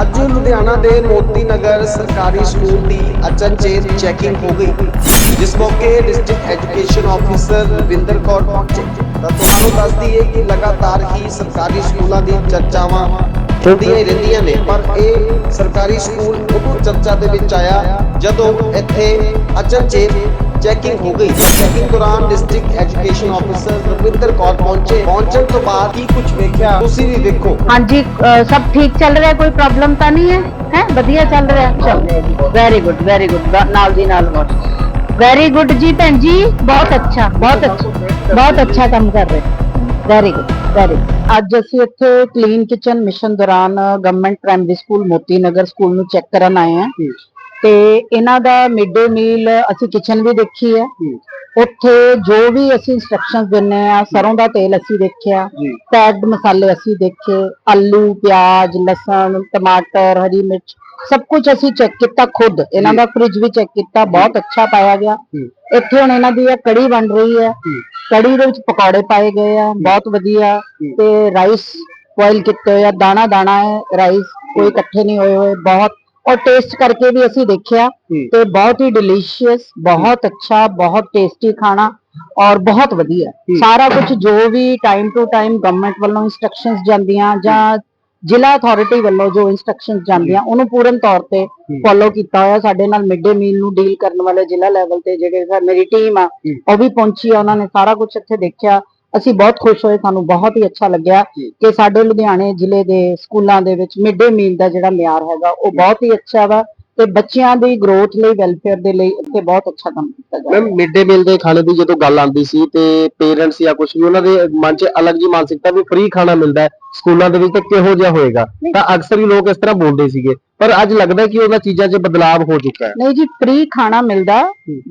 ਅੱਜ ਲੁਧਿਆਣਾ ਦੇ ਮੋਤੀ ਨਗਰ ਸਰਕਾਰੀ ਸਕੂਲ ਦੀ ਅਚਨਚੇਤ ਚੈਕਿੰਗ ਹੋ ਗਈ। ਜਿਸ ਮੌਕੇ district education officer Ravinder Kaur ਪਹੁੰਚੇ। ਤਾਂ ਤੁਹਾਨੂੰ ਦੱਸਦੀ ਹੈ ਕਿ ਲਗਾਤਾਰ ਹੀ ਸਰਕਾਰੀ ਸਕੂਲਾਂ ਦੀ ਚਰਚਾਵਾਂ ਹੁੰਦੀਆਂ ਹੀ ਰਹਿੰਦੀਆਂ ਨੇ। ਪਰ ਇਹ ਸਰਕਾਰੀ ਸਕੂਲ ਉਦੋਂ ਚਰਚਾ ਦੇ ਵਿੱਚ ਆਇਆ ਜਦੋਂ ਇੱਥੇ ਅਚਨਚੇਤ ਚੈਕਿੰਗ ਹੋ ਗਈ ਚੈਕਿੰਗ ਦੌਰਾਨ district education officer Ravinder Kaur ਪਹੁੰਚੇ ਪਹੁੰਚਣ ਤੋਂ ਬਾਅਦ ਕੀ ਕੁਝ ਵੇਖਿਆ ਤੁਸੀਂ ਵੀ ਵੇਖੋ ਹਾਂਜੀ ਅ, ਸਭ ਠੀਕ ਚੱਲ ਰਿਹਾ ਕੋਈ ਪ੍ਰੋਬਲਮ ਤਾਂ ਨਹੀਂ ਹੈ ਹੈ ਵਧੀਆ ਚੱਲ ਰਿਹਾ ਚੱਲ ਰਿਹਾ ਜੀ ਵੈਰੀ ਗੁੱਡ ਵੈਰੀ ਗੁੱਡ ਨਾਲ ਦੀ ਨਾਲ ਬਹੁਤ ਵੈਰੀ ਗੁੱਡ ਜੀ ਭੈਣ ਜੀ ਬਹੁਤ ਅੱਛਾ ਬਹੁਤ ਅੱਛਾ ਬਹੁਤ ਅੱਛਾ ਕੰਮ ਕਰ ਰਹੇ ਵੈਰੀ ਗੁੱਡ ਵੈਰੀ ਅੱਜ ਅਸੀਂ ਇੱਥੇ ਕਲੀਨ ਕਿਚਨ ਮਿਸ਼ਨ ਦੌਰਾਨ government primary school Moti Nagar school ਨੂੰ ਚੈੱਕ ਕਰਨ ਆਏ ਹਾਂ। ਤੇ ਇਹਨਾਂ ਦਾ ਮਿਡ ਡੇ ਮੀਲ ਅਸੀਂ ਕਿਚਨ ਵੀ ਦੇਖੀ ਹੈ। ਉੱਥੇ ਜੋ ਵੀ ਅਸੀਂ ਇਨਸਟਰਕਸ਼ਨਸ ਦਿੰਨੇ ਆ ਸਰੋਂ ਦਾ ਤੇਲ ਅਸੀਂ ਦੇਖਿਆ ਪੈਕਡ ਮਸਾਲੇ ਅਸੀਂ ਦੇਖੇ ਆਲੂ ਪਿਆਜ਼ ਲਸਣ ਟਮਾਟਰ ਹਰੀ ਮਿਰਚ ਸਭ ਕੁਝ ਅਸੀਂ ਚੈੱਕ ਕੀਤਾ ਖੁਦ। ਇਹਨਾਂ ਦਾ ਫ੍ਰਿਜ ਵੀ ਚੈੱਕ ਕੀਤਾ ਬਹੁਤ ਅੱਛਾ ਪਾਇਆ ਗਿਆ। ਇੱਥੇ ਹੁਣ ਇਹਨਾਂ ਦੀ ਇਹ ਕੜੀ ਬਣ ਰਹੀ ਹੈ। ਕੜੀ ਦੇ ਵਿੱਚ ਪਕੌੜੇ ਪਾਏ ਗਏ ਆ ਬਹੁਤ ਵਧੀਆ। ਤੇ ਰਾਈਸ ਬੋਇਲ ਕੀਤੇ ਹੋਏ ਆ ਦਾਣਾ ਦਾਣਾ ਹੈ ਰਾਈਸ ਕੋਈ ਇਕੱਠੇ ਨਹੀਂ ਹੋਏ ਹੋਏ ਬਹੁਤ ਔਰ ਟੇਸਟ ਕਰਕੇ ਵੀ ਅਸੀਂ ਦੇਖਿਆ ਤੇ ਬਹੁਤ ਹੀ ਡਿਲੀਸ਼ੀਅਸ ਬਹੁਤ ਅੱਛਾ ਬਹੁਤ ਟੇਸਟੀ ਖਾਣਾ ਔਰ ਬਹੁਤ ਵਧੀਆ। ਸਾਰਾ ਕੁਝ ਜੋ ਵੀ ਟਾਈਮ ਟੂ ਟਾਈਮ ਗਵਰਨਮੈਂਟ ਵੱਲੋਂ ਇਨਸਟਰਕਸ਼ਨਸ ਜਾਂਦੀਆਂ ਜਾਂ ਜ਼ਿਲ੍ਹਾ ਅਥਾਰਟੀ ਵੱਲੋਂ ਜੋ ਇਨਸਟਰਕਸ਼ਨਸ ਜਾਂਦੀਆਂ ਉਹਨੂੰ ਪੂਰਨ ਤੌਰ ਤੇ ਫੋਲੋ ਕੀਤਾ ਹੋਇਆ। ਸਾਡੇ ਨਾਲ ਮਿਡ ਡੇ ਮੀਲ ਨੂੰ ਡੀਲ ਕਰਨ ਵਾਲੇ ਜ਼ਿਲ੍ਹਾ ਲੈਵਲ ਤੇ ਜਿਹੜੇ ਮੇਰੀ ਟੀਮ ਆ ਉਹ ਵੀ ਪਹੁੰਚੀ ਆ। ਉਹਨਾਂ ਨੇ ਸਾਰਾ ਕੁਝ ਇੱਥੇ ਦੇਖਿਆ। ਅਸੀਂ ਬਹੁਤ ਖੁਸ਼ ਹੋਏ ਸਾਨੂੰ ਬਹੁਤ ਹੀ ਅੱਛਾ ਲੱਗਿਆ ਕਿ ਸਾਡੇ ਲੁਧਿਆਣੇ ਜ਼ਿਲ੍ਹੇ ਦੇ ਸਕੂਲਾਂ ਦੇ ਵਿੱਚ ਮਿਡ ਡੇ ਮੀਲ ਦਾ ਜਿਹੜਾ ਮਿਆਰ ਹੈਗਾ ਉਹ ਬਹੁਤ ਹੀ ਅੱਛਾ ਵਾ ਤੇ ਬੱਚਿਆਂ ਦੀ ਗਰੋਥ ਲਈ ਵੈਲਫੇਅਰ ਦੇ ਲਈ ਇੱਥੇ ਬਹੁਤ ਅੱਛਾ ਕੰਮ ਕੀਤਾ ਜਾ ਰਿਹਾ। ਮੈਮ ਮਿਡ ਡੇ ਮੀਲ ਦੇ ਖਾਣੇ ਦੀ ਜਦੋਂ ਗੱਲ ਆਉਂਦੀ ਸੀ ਤੇ ਪੇਰੈਂਟਸ ਜਾਂ ਕੁਝ ਵੀ ਉਹਨਾਂ ਦੇ ਮਨ 'ਚ ਅਲੱਗ ਜੀ ਮਾਨਸਿਕਤਾ ਵੀ ਫ੍ਰੀ ਖਾਣਾ ਮਿਲਦਾ ਹੈ ਸਕੂਲਾਂ ਦੇ ਵਿੱਚ ਤਾਂ ਕਿਹੋ ਜਿਹਾ ਹੋਏਗਾ? ਤਾਂ ਅਕਸਰ ਹੀ ਲੋਕ ਇਸ ਤਰ੍ਹਾਂ ਬੋਲਦੇ ਸੀਗੇ। ਪਰ ਅੱਜ ਲੱਗਦਾ ਕਿ ਉਹਨਾਂ ਚੀਜ਼ਾਂ 'ਚ ਬਦਲਾਅ ਹੋ ਚੁੱਕਾ ਹੈ। ਨਹੀਂ ਜੀ ਫ੍ਰੀ ਖਾਣਾ ਮਿਲਦਾ।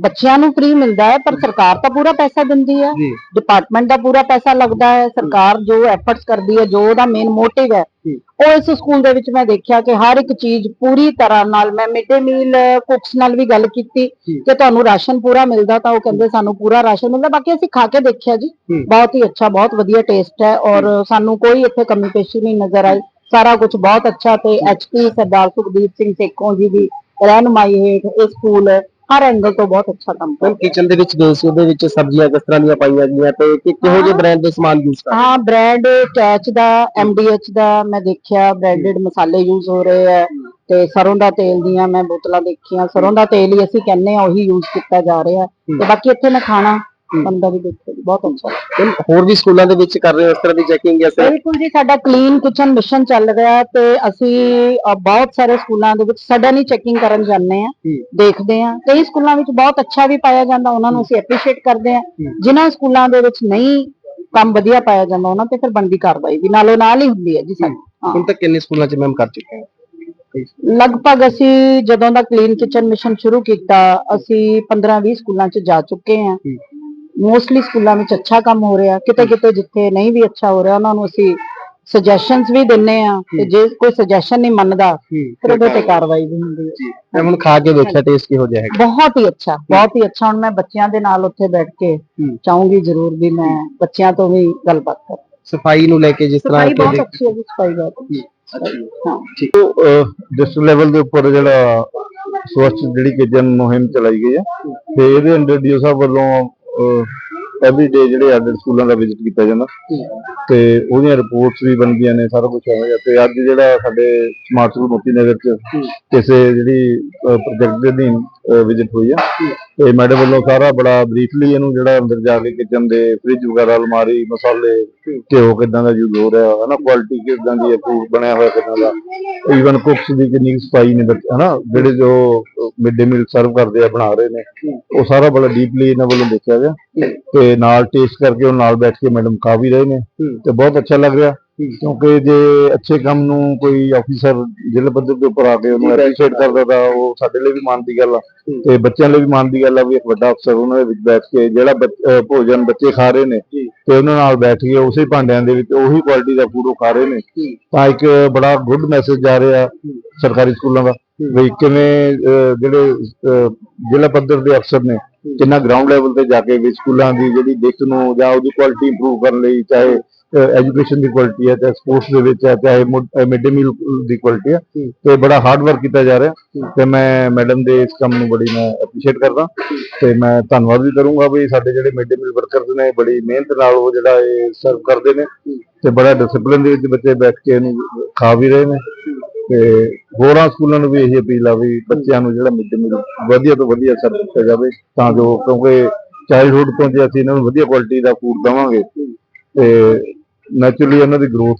ਬੱਚਿਆਂ ਨੂੰ ਫ੍ਰੀ ਮਿਲਦਾ ਹੈ ਪਰ ਸਰਕਾਰ ਤਾਂ ਪੂਰਾ ਪੈਸਾ ਦਿੰਦੀ ਹੈ। ਜੀ। ਡਿਪਾਰਟਮੈਂਟ ਦਾ ਪੂਰਾ ਪੈਸਾ ਲੱਗਦਾ ਹੈ ਸਰਕਾਰ ਜੋ ਐਫਰਟਸ ਕਰਦੀ ਹੈ ਜੋ ਉਹਦਾ ਮੇਨ ਮੋਟਿਵ ਹੈ ਉਹ ਇਸ ਸਕੂਲ ਦੇ ਵਿੱਚ ਮੈਂ ਦੇਖਿਆ ਕਿ ਹਰ ਇੱਕ ਚੀਜ਼ ਪੂਰੀ ਤਰ੍ਹਾਂ ਨਾਲ ਮੈਂ ਮਿਡ ਡੇ ਮੀਲ ਕੁਕਸ ਨਾਲ ਵੀ ਗੱਲ ਕੀਤੀ ਕਿ ਤੁਹਾਨੂੰ ਰਾਸ਼ਨ ਪੂਰਾ ਮਿਲਦਾ ਤਾਂ ਉਹ ਕਹਿੰਦੇ ਸਾਨੂੰ ਪੂਰਾ ਰਾਸ਼ਨ ਮਿਲਦਾ ਬਾਕੀ ਅਸੀਂ ਖਾ ਕੇ ਦੇਖਿਆ ਜੀ। ਬਹੁਤ ਹੀ ਅੱਛਾ ਬਹੁਤ ਵਧੀਆ ਟੇਸਟ ਹੈ ਔਰ ਸਾਨੂੰ ਕੋਈ ਇੱਥੇ ਕਮੀ ਪੇਸ਼ੀ ਨਹੀਂ ਨਜ਼ਰ ਆਈ। ਸਾਰਾ ਕੁਝ ਬਹੁਤ ਅੱਛਾ ਤੇ ਐਚਪੀ ਸਰਦਾਰ ਸੁਖਦੀਪ ਸਿੰਘ ਸੇਖੋਂ ਜੀ ਦੀ ਰਹਿਨੁਮਾਈ ਹੇਠ ਇਹ ਸਕੂਲ ਹਰ ਐਂਗਲ ਤੋਂ ਬਹੁਤ ਅੱਛਾ ਕੰਮ ਕਰ ਕਿਚਨ ਦੇ ਵਿੱਚ ਗਏ ਸੀ ਉਹਦੇ ਵਿੱਚ ਸਬਜ਼ੀਆਂ ਕਿਸ ਤਰ੍ਹਾਂ ਦੀਆਂ ਪਾਈਆਂ ਗਈਆਂ ਤੇ ਕਿ ਕਿਹੋ ਜਿਹੇ ਬ੍ਰਾਂਡ ਦੇ ਸਮਾਨ ਯੂਜ਼ ਕਰ ਹਾਂ ਬ੍ਰੈਡ ਕੈਚ ਦਾ ਐਮਡੀਐਚ ਦਾ ਮੈਂ ਦੇਖਿਆ ਬ੍ਰੈਡਡ ਮਸਾਲੇ ਯੂਜ਼ ਹੋ ਰਹੇ ਆ ਤੇ ਸਰੋਂ ਦਾ ਤੇਲ ਦੀਆਂ ਮੈਂ ਬੋਤਲਾਂ ਦੇਖੀਆਂ। ਸਰੋਂ ਦਾ ਤੇਲ ਹੀ ਅਸੀਂ ਕਹਿੰਨੇ ਆ ਉਹੀ ਯੂਜ਼ ਕੀਤਾ ਜਾ ਰਿਹਾ। ਤੇ ਬਾਕੀ ਇੱਥੇ ਮੈਂ ਖਾਣਾ ਬੰਦਾ ਵੀ ਦੇਖਿਆ ਜੀ, ਬਹੁਤ ਅੱਛਾ। ਮੈਮ ਹੋਰ ਵੀ ਸਕੂਲਾਂ ਦੇ ਵਿੱਚ ਕਰ ਰਹੇ ਹੋ ਇਸ ਤਰ੍ਹਾਂ ਦੀ ਚੈਕਿੰਗ ਜਾਂ ਫਿਰ? ਬਿਲਕੁਲ ਜੀ ਸਾਡਾ ਕਲੀਨ ਕਿਚਨ ਮਿਸ਼ਨ ਚੱਲ ਰਿਹਾ ਤੇ ਅਸੀਂ ਅ, ਬਹੁਤ ਸਾਰੇ ਸਕੂਲਾਂ ਦੇ ਵਿੱਚ ਸਡਨ ਹੀ ਚੈਕਿੰਗ ਕਰਨ ਜਾਂਦੇ ਆ ਦੇਖਦੇ ਆ ਕਈ ਸਕੂਲਾਂ ਵਿੱਚ ਬਹੁਤ ਅੱਛਾ ਵੀ ਪਾਇਆ ਜਾਂਦਾ ਉਹਨਾਂ ਨੂੰ ਅਸੀਂ ਐਪਰੀਸ਼ੀਏਟ ਕਰਦੇ ਆ ਜਿਨ੍ਹਾਂ ਸਕੂਲਾਂ ਦੇ ਵਿੱਚ ਨਹੀਂ ਕੰਮ ਵਧੀਆ ਪਾਇਆ ਜਾਂਦਾ ਉਹਨਾਂ ਤੇ ਫਿਰ ਬਣਦੀ ਕਾਰਵਾਈ ਵੀ ਨਾਲੋਂ ਨਾਲ ਹੀ ਹੁੰਦੀ ਹੈ ਜੀ ਸਾਡੀ। ਹਾਂ। ਹੁਣ ਤੱਕ ਕਿੰਨੇ ਸਕੂਲਾਂ 'ਚ ਮੈਮ ਕਰ ਚੁੱਕੇ ਹੋ? ਲਗਭਗ ਅਸੀਂ ਜਦੋਂ ਦਾ ਕਲੀਨ ਕਿਚਨ ਮਿਸ਼ਨ ਸ਼ੁਰੂ ਕੀਤਾ ਅਸੀਂ 15-20 ਸਕੂਲਾਂ 'ਚ ਜਾ ਚੁੱਕੇ ਹਾਂ। ਮੋਸਟਲੀ ਸਕੂਲਾਂ ਵਿੱਚ ਅੱਛਾ ਕੰਮ ਹੋ ਰਿਹਾ ਕਿਤੇ ਕਿਤੇ ਜਿੱਥੇ ਨਹੀਂ ਵੀ ਅੱਛਾ ਹੋ ਰਿਹਾ ਉਹਨਾਂ ਨੂੰ ਅਸੀਂ ਸੁਜੈਸ਼ਨਸ ਵੀ ਦਿੰਨੇ ਆ ਤੇ ਜੇ ਕੋਈ ਸੁਜੈਸ਼ਨ ਨਹੀਂ ਮੰਨਦਾ ਫਿਰ ਉਹਦੇ ਤੇ ਕਾਰਵਾਈ ਵੀ ਹੁੰਦੀ ਹੈ। ਮੈਂ ਹੁਣ ਖਾ ਕੇ ਦੇਖਿਆ ਟੇਸਟ ਕਿਹੋ ਜਿਹਾ ਹੈਗਾ। ਬਹੁਤ ਹੀ ਅੱਛਾ ਬਹੁਤ ਹੀ ਅੱਛਾ। ਹੁਣ ਮੈਂ ਬੱਚਿਆਂ ਦੇ ਨਾਲ ਉੱਥੇ ਬੈਠ ਕੇ ਚਾਹੂੰਗੀ ਜ਼ਰੂਰ ਵੀ ਮੈਂ ਬੱਚਿਆਂ ਤੋਂ ਵੀ ਗੱਲਬਾਤ ਕਰਾਂ। ਸਫ਼ਾਈ ਨੂੰ ਲੈ ਕੇ ਜਿਸ ਤਰ੍ਹਾਂ ਸਫ਼ਾਈ ਬਹੁਤ ਕਿ ਅੱਛੀ ਹੈ ਜੀ ਸਫ਼ਾਈ ਬਹੁਤ ਹਾਂ। ਡਿਸਟ੍ਰਿਕਟ ਲੈਵਲ ਦੇ ਉੱਪਰ ਜਿਹੜਾ ਸਵੱਛ ਜਿਹੜੀ ਕਿਚਨ ਮੁਹਿੰਮ ਚਲਾਈ ਗਈ ਹੈ ਤੇ ਇਹਦੇ ਅੰਡਰ ਡੀਓ ਸਾਹਿਬ ਵੱਲੋਂ ਐਵਰੀ ਡੇ ਜਿਹੜੇ ਆਡਰ ਸਕੂਲਾਂ ਦਾ ਵਿਜ਼ਿਟ ਕੀਤਾ ਜਾਂਦਾ। ਤੇ ਉਹਦੀਆਂ ਰਿਪੋਰਟਸ ਵੀ ਬਣਦੀਆਂ ਨੇ ਸਾਰਾ ਕੁਝ ਹੋਵੇਗਾ ਤੇ ਅੱਜ ਜਿਹੜਾ ਸਾਡੇ ਸਮਾਰਟ ਸਕੂਲ ਮੋਤੀ ਨਗਰ ਚ ਕਿਸੇ ਜਿਹੜੀ ਪ੍ਰੋਜੈਕਟ ਦੇ ਅਧੀਨ ਵਿਜ਼ਿਟ ਹੋਈ ਆ। ਤੇ ਮੈਡਮ ਵੱਲੋਂ ਸਾਰਾ ਬੜਾ ਬਰੀਫਲੀ ਇਹਨੂੰ ਜਿਹੜਾ ਅੰਦਰ ਜਾ ਕੇ ਕਿਚਨ ਦੇ ਫ੍ਰਿਜ ਵਗੈਰਾ, ਅਲਮਾਰੀ, ਮਸਾਲੇ, ਘਿਓ ਕਿਦਾਂ ਦਾ ਯੂਜ਼ ਹੋ ਰਿਹਾ ਹੈ ਨਾ ਕੁਆਲਿਟੀ ਕਿਦਾਂ ਦੀ ਹੈ ਫੂਡ ਬਣਿਆ ਹੋਇਆ ਕਿਦਾਂ ਦਾ। ਈਵਨ ਕੁਕਸ ਦੀ ਕਿੰਨੀ ਕੁ ਸਫ਼ਾਈ ਨੇ ਬੱਚੇ, ਹਨਾ, ਜਿਹੜੇ ਜੋ ਮਿਡ ਡੇ ਮੀਲ ਸਰਵ ਕਰਦੇ ਆ, ਬਣਾ ਰਹੇ ਨੇ, ਉਹ ਸਾਰਾ ਬੜਾ ਡੀਪਲੀ ਇਹਨਾਂ ਵੱਲੋਂ ਦੇਖਿਆ ਗਿਆ। ਤੇ ਨਾਲ ਟੇਸਟ ਕਰਕੇ ਉਹ ਨਾਲ ਬੈਠ ਕੇ ਮੈਡਮ ਖਾ ਵੀ ਰਹੇ ਨੇ। ਤੇ ਬਹੁਤ ਅੱਛਾ ਲੱਗ ਰਿਹਾ। ਕਿਉਂਕਿ ਜੇ ਅੱਛੇ ਕੰਮ ਨੂੰ ਕੋਈ ਆਫੀਸਰ ਜ਼ਿਲ੍ਹਾ ਪੱਧਰ ਦੇ ਉੱਪਰ ਆ ਕੇ ਉਹਨੂੰ ਐਪਰੀਸ਼ੀਏਟ ਕਰਦਾ ਤਾਂ ਉਹ ਸਾਡੇ ਲਈ ਵੀ ਮਾਣ ਦੀ ਗੱਲ ਆ। ਤੇ ਬੱਚਿਆਂ ਲਈ ਵੀ ਮਾਣ ਦੀ ਗੱਲ ਆ ਵੀ ਇੱਕ ਵੱਡਾ ਅਫਸਰ ਉਹਨਾਂ ਦੇ ਵਿੱਚ ਬੈਠ ਕੇ ਜਿਹੜਾ ਭੋਜਨ ਬੱਚੇ ਖਾ ਰਹੇ ਨੇ ਤੇ ਉਹਨਾਂ ਨਾਲ ਬੈਠ ਕੇ ਉਸੇ ਭਾਂਡਿਆਂ ਦੇ ਵਿੱਚ ਉਹੀ ਕੁਆਲਿਟੀ ਦਾ ਫੂਡ ਉਹ ਖਾ ਰਹੇ ਨੇ। ਤਾਂ ਇੱਕ ਬੜਾ ਗੁੱਡ ਮੈਸੇਜ ਜਾ ਰਿਹਾ ਸਰਕਾਰੀ ਸਕੂਲਾਂ ਦਾ ਵੀ ਕਿਵੇਂ ਜਿਹੜੇ ਜ਼ਿਲ੍ਹਾ ਪੱਧਰ ਦੇ ਅਫਸਰ ਨੇ ਕਿੰਨਾ ਗਰਾਊਂਡ ਲੈਵਲ ਤੇ ਜਾ ਕੇ ਵੀ ਸਕੂਲਾਂ ਦੀ ਜਿਹੜੀ ਦਿੱਖ ਨੂੰ ਜਾਂ ਉਹਦੀ ਕੁਆਲਿਟੀ ਇੰਪਰੂਵ ਕਰਨ ਲਈ ਚਾਹੇ ਐਜੂਕੇਸ਼ਨ ਦੀ ਕੁਆਲਿਟੀ ਹੈ ਚਾਹੇ ਸਪੋਰਟਸ ਦੇ ਵਿੱਚ ਹੈ ਚਾਹੇ ਮਿਡ ਡੇ ਮੀਲ ਦੀ ਕੁਆਲਿਟੀ ਹੈ। ਤੇ ਬੜਾ ਹਾਰਡ ਵਰਕ ਕੀਤਾ ਜਾ ਰਿਹਾ। ਤੇ ਮੈਂ ਮੈਡਮ ਦੇ ਇਸ ਕੰਮ ਨੂੰ ਬੜੀ ਮੈਂ ਅਪਰੀਸ਼ੀਏਟ ਕਰਦਾ। ਤੇ ਮੈਂ ਧੰਨਵਾਦ ਵੀ ਕਰੂੰਗਾ ਵੀ ਸਾਡੇ ਜਿਹੜੇ ਮਿਡ ਡੇ ਮੀਲ ਵਰਕਰਸ ਨੇ ਬੜੀ ਮਿਹਨਤ ਨਾਲ ਉਹ ਜਿਹੜਾ ਇਹ ਸਰਵ ਕਰਦੇ ਨੇ। ਤੇ ਬੜਾ ਡਿਸਪਲਿਨ ਦੇ ਵਿੱਚ ਬੱਚੇ ਬੈਠ ਕੇ ਇਹਨੂੰ ਖਾ ਵੀ ਰਹੇ ਨੇ। ਤੇ ਹੋਰਾਂ ਸਕੂਲਾਂ ਨੂੰ ਵੀ ਇਹੀ ਅਪੀਲ ਆ ਵੀ ਬੱਚਿਆਂ ਨੂੰ ਜਿਹੜਾ ਮਿਡ ਡੇ ਮੀਲ ਵਧੀਆ ਤੋਂ ਵਧੀਆ ਸਰਵ ਕੀਤਾ ਜਾਵੇ ਤਾਂ ਜੋ ਕਿਉਂਕਿ ਚਾਈਲਡਹੁੱਡ ਤੋਂ ਜੇ ਅਸੀਂ ਇਹਨਾਂ ਨੂੰ ਵਧੀਆ ਕੁਆਲਿਟੀ ਦਾ ਫੂਡ ਦੇਵਾਂਗੇ ਤੇ ਨੈਚੁਰਲੀ ਇਹਨਾਂ ਦੀ ਗਰੋਥ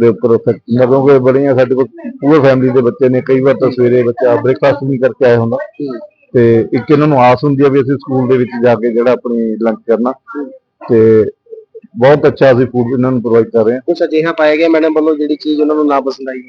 ਦੇ ਉੱਪਰ ਇਫੈਕਟ ਹੁੰਦਾ ਕਿਉਂਕਿ ਬੜੀਆਂ ਸਾਡੇ ਕੋਲ ਪੂਰ ਫੈਮਿਲੀ ਦੇ ਬੱਚੇ ਨੇ ਕਈ ਵਾਰ ਤਾਂ ਸਵੇਰੇ ਬੱਚਾ ਬ੍ਰੇਕਫਾਸਟ ਨਹੀਂ ਕਰਕੇ ਆਇਆ ਹੁੰਦਾ। ਤੇ ਇੱਕ ਇਹਨਾਂ ਨੂੰ ਆਸ ਹੁੰਦੀ ਆ ਵੀ ਅਸੀਂ ਸਕੂਲ ਦੇ ਵਿੱਚ ਜਾ ਕੇ ਜਿਹੜਾ ਆਪਣੀ ਲੰਚ ਕਰਨਾ। ਤੇ ਬਹੁਤ ਅੱਛਾ ਅਸੀਂ ਫੂਡ ਇਹਨਾਂ ਨੂੰ ਪ੍ਰੋਵਾਈਡ ਕਰ ਰਹੇ ਹਾਂ। ਕੁਝ ਅਜਿਹਾ ਪਾਇਆ ਗਿਆ ਮੈਡਮ ਵੱਲੋਂ ਜਿਹੜੀ ਚੀਜ਼ ਉਹਨਾਂ ਨੂੰ ਨਾ ਪਸੰਦ ਆਈ?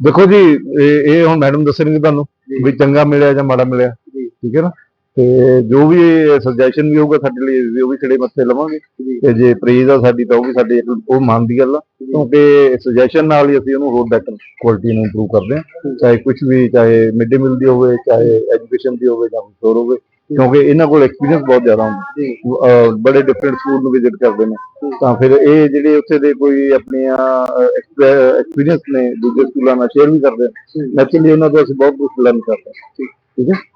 ਦੇਖੋ ਜੀ ਇਹ ਹੁਣ ਮੈਡਮ ਦੱਸਣਗੇ ਤੁਹਾਨੂੰ ਵੀ ਚੰਗਾ ਮਿਲਿਆ ਜਾਂ ਮਾੜਾ ਮਿਲਿਆ। ਠੀਕ ਹੈ ਨਾ? ਤੇ ਜੋ ਵੀ ਸੁਜੈਸ਼ਨ ਵੀ ਹੋਊਗਾ ਸਾਡੇ ਲਈ ਉਹ ਵੀ ਖੜੇ ਮੱਥੇ ਲਵਾਂਗੇ। ਤੇ ਜੇ ਪ੍ਰੀਜ਼ ਆ ਸਾਡੀ, ਤਾਂ ਉਹ ਵੀ ਸਾਡੇ ਉਹ ਮੰਨ ਦੀ ਗੱਲ ਆ। ਕਿਉਂਕਿ ਸੁਜੈਸ਼ਨ ਨਾਲ ਹੀ ਅਸੀਂ ਉਹਨੂੰ ਹੋਰ ਬੈਟਰ ਕੁਆਲਿਟੀ ਨੂੰ ਇੰਪਰੂਵ ਕਰਦੇ ਹਾਂ। ਚਾਹੇ ਕੁਝ ਵੀ, ਚਾਹੇ ਮਿਡ ਡੇ ਮੀਲ ਦੀ ਹੋਵੇ, ਚਾਹੇ ਐਜੂਕੇਸ਼ਨ ਦੀ ਹੋਵੇ, ਜਾਂ ਹੋਰ ਹੋਵੇ। ਕਿਉਂਕਿ ਇਹਨਾਂ ਕੋਲ ਐਕਸਪੀਰੀਅੰਸ ਬਹੁਤ ਜ਼ਿਆਦਾ ਹੁੰਦਾ। ਬੜੇ ਡਿਫਰੈਂਟ ਸਕੂਲ ਨੂੰ ਵਿਜ਼ਿਟ ਕਰਦੇ ਨੇ। ਤਾਂ ਫਿਰ ਇਹ ਜਿਹੜੇ ਉੱਥੇ ਦੇ ਕੋਈ ਆਪਣੀਆਂ ਐਕਸਪੀਰੀਅੰਸ ਨੇ, ਦੂਜੇ ਸਕੂਲਾਂ ਨਾਲ ਸ਼ੇਅਰ ਵੀ ਕਰਦੇ ਨੈਚੁਰਲੀ ਉਹਨਾਂ ਤੋਂ ਅਸੀਂ ਬਹੁਤ ਕੁਝ ਲਰਨ ਕਰਦੇ ਹਾਂ। ਠੀਕ ਹੈ?